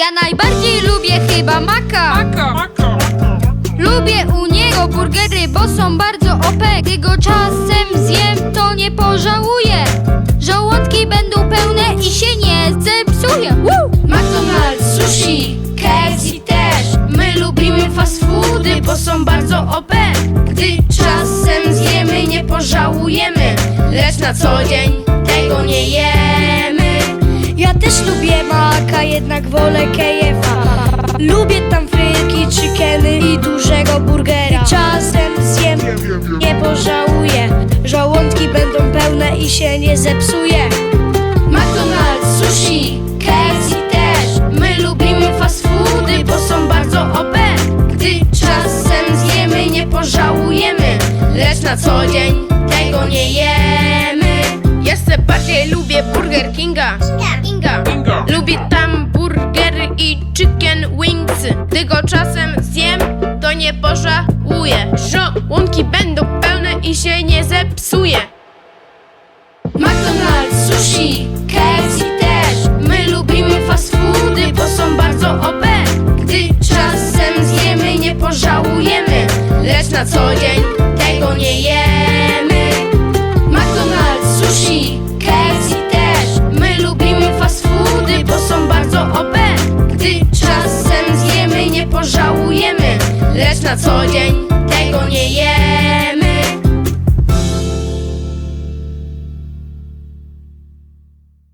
Ja najbardziej lubię chyba maka. Maka, maka. Lubię u niego burgery, bo są bardzo OP Gdy go czasem zjem, to nie pożałuję. Żołądki będą pełne i się nie zepsuje. Woo! McDonald's, sushi, KFC też. My lubimy fast foody, bo są bardzo OP Gdy czasem zjemy, nie pożałujemy. Lecz na co dzień tego nie jemy maka, jednak wolę KFA Lubię tam frytki, chickeny i dużego burgera. Czasem zjem, nie pożałuję. Żołądki będą pełne i się nie zepsuje. McDonald's, sushi, KFC też. My lubimy fast foody, bo są bardzo OP Gdy czasem zjemy, nie pożałujemy. Lecz na co dzień tego nie jemy. Jeszcze bardziej lubię Burger Kinga. Lubię tam burgery i chicken wings. Gdy go czasem zjem, to nie pożałuję. Żołądki będą pełne i się nie zepsuje. McDonald's, sushi, KFC też. My lubimy fast foody, bo są bardzo OP Gdy czasem zjemy, nie pożałujemy. Lecz na co dzień tego nie jemy. McDonald's, sushi, KFC pożałujemy Lecz na co dzień tego nie